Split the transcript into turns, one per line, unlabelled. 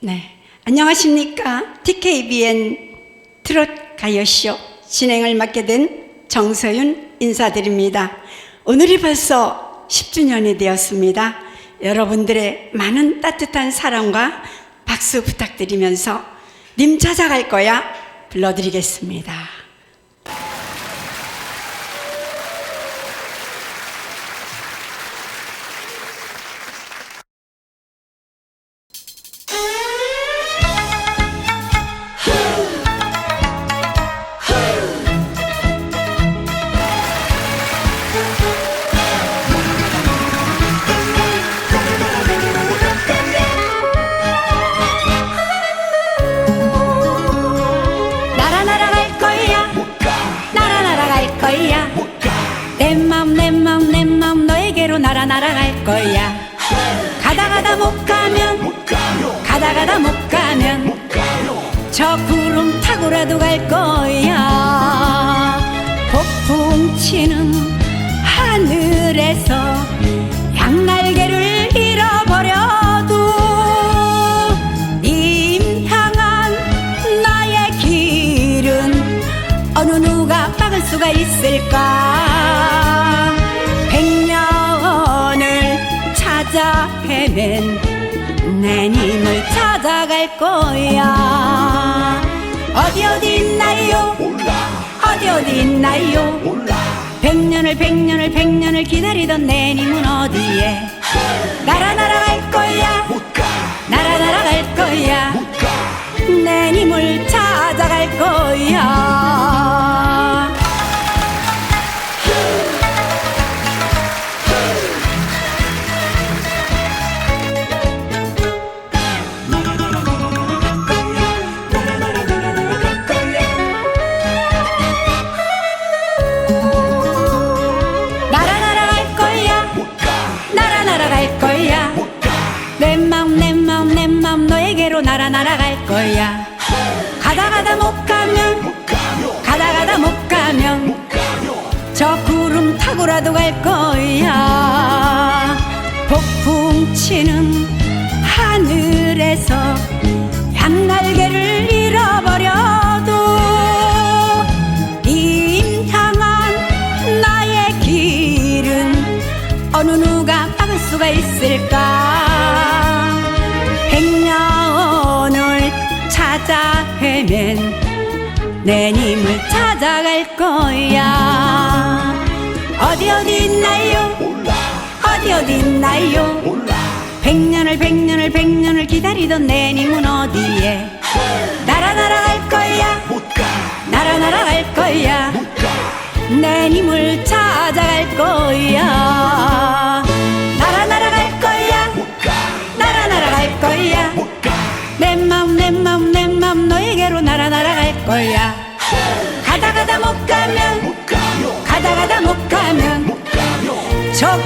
네. 안녕하십니까. TKBN 트롯 가요쇼 진행을 맡게 된 정서윤 인사드립니다. 오늘이 벌써 10주년이 되었습니다. 여러분들의 많은 따뜻한 사랑과 박수 부탁드리면서 님 찾아갈 거야 불러드리겠습니다. 날아 날아갈 거야. 가다 가다 못 가면 가다 가다 못 가면 저 구름 타고라도 갈 거야. 폭풍 치는 하늘에서 양날개를 잃어버려도 님 향한 나의 길은 어느 누가 막을 수가 있을까 찾아갈 거야. 어디 어디 있나요? 어디 어디 있나요? 백년을 백년을 백년을 기다리던 내 님은 어디에? 날아 날아갈 거야. 날아 날아갈 거야. 내 님을 찾아갈 거야 내 맘 내 맘 내 맘 너에게로 날아 날아갈 거야. 가다 가다 못 가면 가다 가다 못 가면 저 구름 타고라도 갈 거야. 폭풍 치는 하늘에서 양날개를 잃어버려 누가 막을 수가 있을까? 백년을 찾아 헤맨 내 님을 찾아갈 거야. 어디 어디 있나요? 어디 어디 있나요? 백년을 백년을 백년을 기다리던 내 님은 어디에? 날아 날아갈 거야. 날아 날아갈 거야. 내 님을 찾아갈 거야 맘 내 맘 내 맘 너에게로 날아 날아갈 거야. 가다 가다 못 가면 가다 가다 못 가면 저